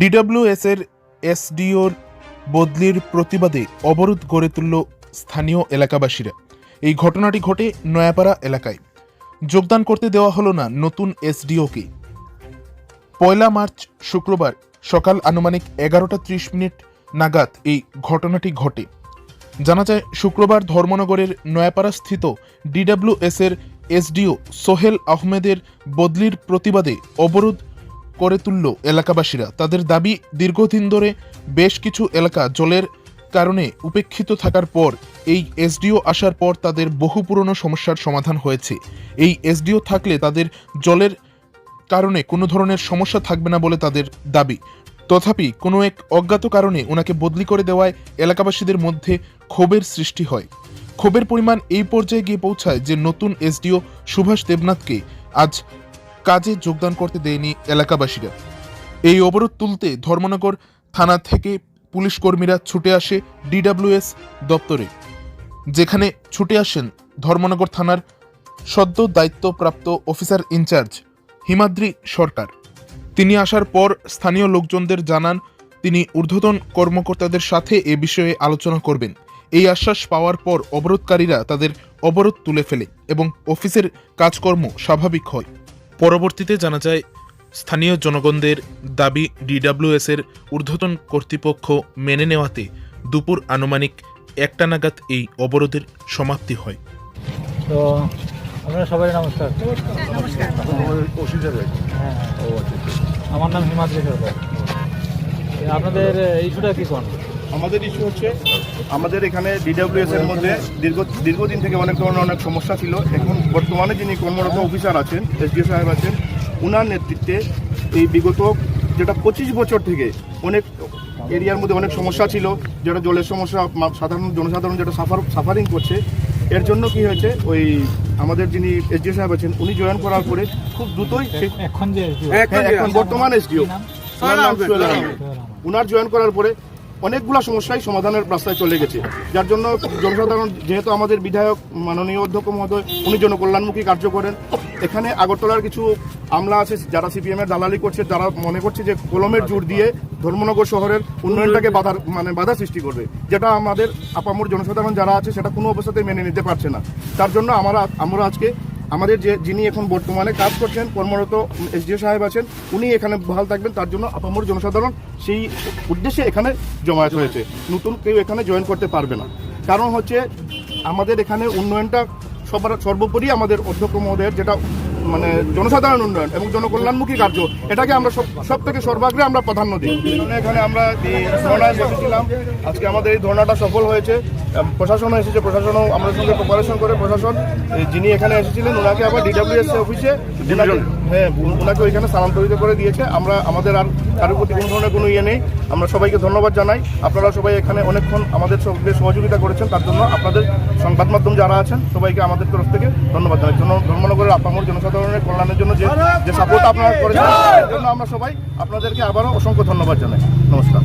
DWS এর এসডিওর বদলির প্রতিবাদে অবরোধ গড়ে তুলল স্থানীয় এলাকাবাসীরা। এই ঘটনাটি ঘটে নয়াপাড়া এলাকায়। যোগদান করতে দেওয়া হলো না নতুন এসডিওকে পয়লা মার্চ শুক্রবার সকাল আনুমানিক এগারোটা ত্রিশ মিনিট নাগাদ এই ঘটনাটি ঘটে। জানা যায়, শুক্রবার ধর্মনগরের নয়াপাড়া স্থিত ডিডব্লিউএস এর এসডিও সোহেল আহমেদের বদলির প্রতিবাদে অবরোধ করে তুলল এলাকাবাসীরা। তাদের দাবি, দীর্ঘদিন ধরে বেশ কিছু এলাকা জলের কারণে উপেক্ষিত থাকার পর এই এসডিও আসার পর তাদের বহু পুরনো সমস্যার সমাধান হয়েছে। এই এসডিও থাকলে তাদের জলের কারণে কোনো ধরনের সমস্যা থাকবে না বলে তাদের দাবি। তথাপি কোনো এক অজ্ঞাত কারণে ওনাকে বদলি করে দেওয়ায় এলাকাবাসীদের মধ্যে ক্ষোভের সৃষ্টি হয়। ক্ষোভের পরিমাণ এই পর্যায়ে গিয়ে পৌঁছায় যে নতুন এসডিও সুভাষ দেবনাথকে আজ কাজে যোগদান করতে দেয়নি এলাকাবাসীরা। এই অবরোধ তুলতে ধর্মনগর থানা থেকে পুলিশ কর্মীরা ছুটে আসে ডিডব্লিউএস দপ্তরে, যেখানে ছুটে আসেন ধর্মনগর থানার সদ্য দায়িত্বপ্রাপ্ত অফিসার ইনচার্জ হিমাদ্রি সরকার। তিনি আসার পর স্থানীয় লোকজনদের জানান, তিনি ঊর্ধ্বতন কর্মকর্তাদের সাথে এ বিষয়ে আলোচনা করবেন। এই আশ্বাস পাওয়ার পর অবরোধকারীরা তাদের অবরোধ তুলে ফেলে এবং অফিসের কাজকর্ম স্বাভাবিক হয়। পরবর্তীতে জানা যায়, স্থানীয় জনগণদের দাবি ডিডব্লিউএস এর ঊর্ধ্বতন কর্তৃপক্ষ মেনে নেওয়াতে দুপুর আনুমানিক একটা নাগাদ এই অবরোধের সমাপ্তি হয়। তো আপনারা সবাই নমস্কার। হ্যাঁ। আমার নাম হিমাদ্রি সরকার। আপনাদের ইস্যুটা কি কোন? আমাদের ইস্যু হচ্ছে আমাদের এখানে ডিডব্লিউএস এর মধ্যে দীর্ঘ দীর্ঘদিন থেকে অনেক ধরনের অনেক সমস্যা ছিল। এখন বর্তমানে যিনি কর্মরত অফিসার আছেন এসডিও সাহেব আছেন উনার নেতৃত্বে এই বিগত যেটা পঁচিশ বছর থেকে অনেক এরিয়ার মধ্যে অনেক সমস্যা ছিল যেটা জলের সমস্যা সাধারণ জনসাধারণ যেটা সাফার সাফারিং করছে। এর জন্য কি হয়েছে ওই আমাদের যিনি এসডিও সাহেব আছেন উনি জয়েন করার পরে খুব দ্রুতই এখন যে SDO এখন বর্তমান এসডিও ওনার ওনার জয়েন করার পরে অনেকগুলো সমস্যাই সমাধানের রাস্তায় চলে গেছে। যার জন্য জনসাধারণ, যেহেতু আমাদের বিধায়ক, মাননীয় অধ্যক্ষ মহোদয়, উনি জনকল্যাণমুখী কার্য করেন। এখানে আগরতলার কিছু আমলা আছে, যারা সিপিএম এর দালালি করছে, তারা মনে করছে যে কলমের জোর দিয়ে ধর্মনগর শহরের উন্নয়নটাকে বাধার মানে বাধা সৃষ্টি করবে। যেটা আমাদের আপামর জনসাধারণ যারা আছে, সেটা কোনো অবস্থাতেই মেনে নিতে পারছে না। তার জন্য আমরা আমরা আজকে আমাদের যে যিনি এখন বর্তমানে কাজ করছেন, কর্মরত এসডিও সাহেব আছেন, উনি এখানে বহাল থাকবেন। তার জন্য আপামর জনসাধারণ সেই উদ্দেশ্যে এখানে জমায়েত হয়েছে। নতুন কেউ এখানে জয়েন করতে পারবে না। কারণ হচ্ছে আমাদের এখানে উন্নয়নটা সবার সর্বোপরি আমাদের অধ্যক্ষ মহোদয়ের যেটা মানে জনসাধারণ উন্নয়ন এবং জনকল্যাণমুখী কার্য এটাকে আমরা সব সব থেকে সর্বাগ্রে আমরা প্রাধান্য দিই। জন্য এখানে আমরা এই ধর্নায় বসেছিলাম আজকে আমাদের এই ধর্নাটা সফল হয়েছে। প্রশাসনও এসেছে প্রশাসনও আমাদের সঙ্গে কোপারেশন করে প্রশাসন যিনি এখানে এসেছিলেন ওনাকে আবার ডিডব্লিউএস অফিসে হ্যাঁ ওনাকে ওইখানে স্থানান্তরিত করে দিয়েছে। আমরা আমাদের আর কারোর প্রতি কোনো ধরনের কোনো ইয়ে নেই। আমরা সবাইকে ধন্যবাদ জানাই। আপনারা সবাই এখানে অনেকক্ষণ আমাদের সঙ্গে সহযোগিতা করেছেন তার জন্য আপনাদের সংবাদ মাধ্যম যারা আছেন সবাইকে আমাদের তরফ থেকে ধন্যবাদ জানাই। ধর্মনগরের আপামর জনসাধারণের কল্যাণের জন্য যে যে সাপোর্ট আপনারা করেছেন এর জন্য আমরা সবাই আপনাদেরকে আবারও অসংখ্য ধন্যবাদ জানাই। নমস্কার।